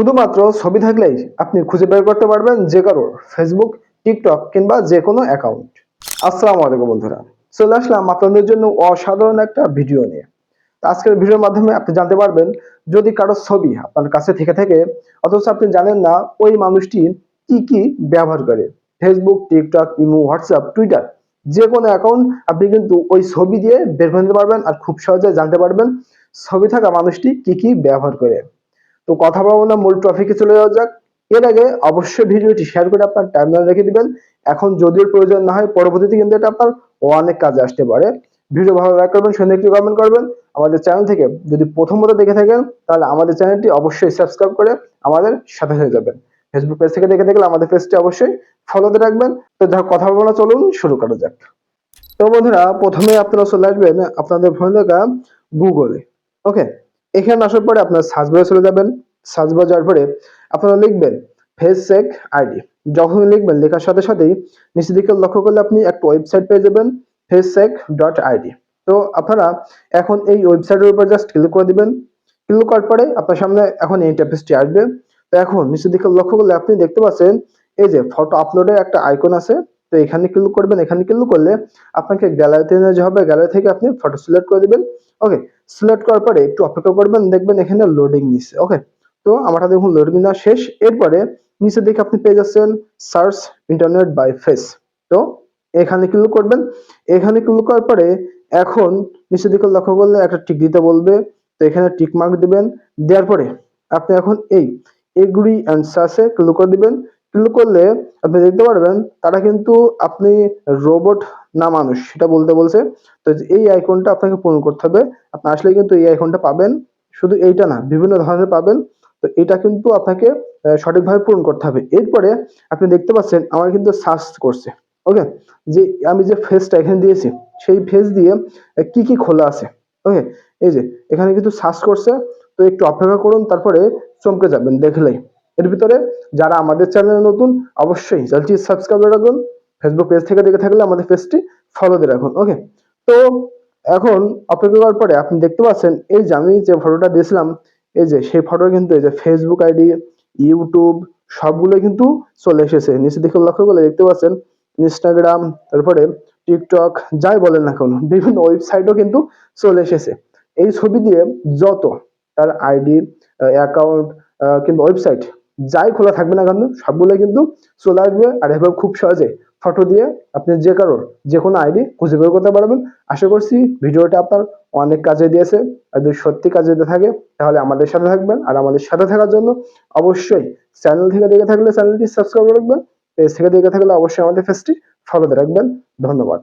শুধুমাত্র ছবি থাকলেই আপনি খুঁজে বের করতে পারবেন যে কারোর ফেসবুক টিকটক কিংবা যে কোনো অ্যাকাউন্ট আসসালামু আলাইকুম বন্ধুরা। চলে আসলাম আপনাদের জন্য অসাধারণ একটা ভিডিও নিয়ে। আজকের ভিডিওর মাধ্যমে আপনি জানতে পারবেন, যদি কারও ছবি আপনার কাছে থেকে থাকে, অথচ আপনি জানেন না ওই মানুষটি কি কি ব্যবহার করে। Facebook TikTok Imo WhatsApp Twitter যে কোনো অ্যাকাউন্ট আপনি কিন্তু ওই ছবি দিয়ে বের করে নিতে পারবেন আর খুব সহজে জানতে পারবেন ছবি থাকা মানুষটি কি কি ব্যবহার করে। তো কথা বলব না, মূল টপিকে চলে যাওয়া যাক। এর আগে অবশ্যই ভিডিওটি শেয়ার করে আপনার টাইমলাইন রেখে দিবেন। এখন যদিও প্রয়োজন না হয়, পরবর্তীতে কিন্তু এটা আপনার অনেক কাজে আসতে পারে। ভিডিও ভালো লাইক করবেন, সুন্দর একটি কমেন্ট করবেন। আমাদের চ্যানেল থেকে যদি প্রথমত দেখে থাকেন, তাহলে আমাদের চ্যানেলটি অবশ্যই সাবস্ক্রাইব করে আমাদের সাথে হয়ে যাবেন। ফেসবুক পেজ থেকে দেখে থাকলে আমাদের পেজটি অবশ্যই ফলোতে রাখবেন। তো যা কথা বলব না, চলুন শুরু করা যাক। তো বন্ধুরা, প্রথমে আপনারা চলে আসবেন আপনাদের ফোন গুগলে ওকে এখানে আসার পরে আপনার সার্চ বারে চলে যাবেন। সার্চ বার যাওয়ার পরে আপনারা লিখবেন ফেস চেক আইডি যখন লিখবেন, লেখার সাথে সাথেই নিচের দিকে লক্ষ্য করলে আপনি একটা ওয়েবসাইট পেয়ে যাবেন ফেস চেক ডট আইডি তো আপনারা এখন এই ওয়েবসাইটের উপর জাস্ট ক্লিক করে দিবেন। ক্লিক করার পরে আপনার সামনে এখন এই ইন্টারফেসটি আসবে। তো এখন নিচের দিকে লক্ষ্য করলে আপনি দেখতে পাচ্ছেন, এই যে ফটো আপলোডের একটা আইকন আছে। তো এখানে ক্লিক করবেন। এখানে ক্লিক করলে আপনাকে গ্যালারিতে নিয়ে যাওয়া হবে। গ্যালারি থেকে আপনি ফটো সিলেক্ট করে দিবেন। ওকে সিলেক্ট করার পরে একটু অপেক্ষা করবেন, দেখবেন এখানে লোডিং নিচ্ছে ওকে তো আমারটা দেখুন লোডিং না শেষ, এরপরে নিচে দিকে আপনি পেয়ে যাচ্ছেন সার্চ ইন্টারনেট বাই ফেস তো এখানে ক্লিক করবেন, এখানে ক্লিক করার পরে এখন নিচের দিকে লক্ষ্য করলে একটা টিক দিতে বলবে, তো এখানে টিক মার্ক দিবেন, দেওয়ার পরে আপনি এখন এই এগ্রি অ্যান্ড সার্চে ক্লিক করে দিবেন করলে আপনি দেখতে পারবেন তারা কিন্তু আপনি রোবট না মানুষ, সেটা বলতে বলছে। তো এই আইকনটা আপনাকে পূরণ করতে হবে। আপনি আসলে কিন্তু এই আইকনটা পাবেন। শুধু এইটা না, বিভিন্ন ধরনের পাবেন। তো এটা কিন্তু আপনাকে সঠিকভাবে পূরণ করতে হবে। এরপরে আপনি দেখতে পাচ্ছেন আমার কিন্তু সার্চ করছে। ওকে যে আমি যে ফেসটা এখানে দিয়েছি, সেই ফেস দিয়ে কি কি খোলা আছে? ওকে এই যে, এখানে কিন্তু সার্চ করছে। তো একটু অপেক্ষা করুন, তারপরে চমকে যাবেন, দেখলেই। এর ভিতরে যারা আমাদের চ্যানেলে নতুন, অবশ্যই চ্যানেলটি সাবস্ক্রাইব করে রাখুন ফেসবুক পেজ থেকে দেখে থাকলে আমাদের পেজটি ফলো দিয়ে রাখুন ওকে তো এখন অপেক্ষা করার পরে আপনি দেখতে পাচ্ছেন, এই যে আমি যে ফটোটা দিয়েছিলাম, এই যে সেই ফটো কিন্তু এই যে ফেসবুক আইডি ইউটিউব সবগুলো কিন্তু চলে এসেছে। নিচে দিকে লক্ষ্য করলে দেখতে পাচ্ছেন ইনস্টাগ্রাম তারপরে টিকটক যাই বলেন না কেন, বিভিন্ন ওয়েবসাইটও কিন্তু চলে এসেছে। এই ছবি দিয়ে যত তার আইডি অ্যাকাউন্ট কিংবা ওয়েবসাইট যাই খোলা থাকবে না কেন সবগুলো কিন্তু চলে আসবে আর এভাবে খুব সহজে ফটো দিয়ে আপনি যে কারোর যে কোনো আইডি খুঁজে বের করতে পারবেন। আশা করছি ভিডিওটা আপনার অনেক কাজে দিয়েছে। আর যদি সত্যি কাজে দিয়ে থাকে, তাহলে আমাদের সাথে থাকবেন। আর আমাদের সাথে থাকার জন্য অবশ্যই চ্যানেল থেকে দেখে থাকলে চ্যানেলটি সাবস্ক্রাইব রাখবেন। পেজ থেকে দেখে থাকলে অবশ্যই আমাদের পেজটি ফলোতে রাখবেন। ধন্যবাদ।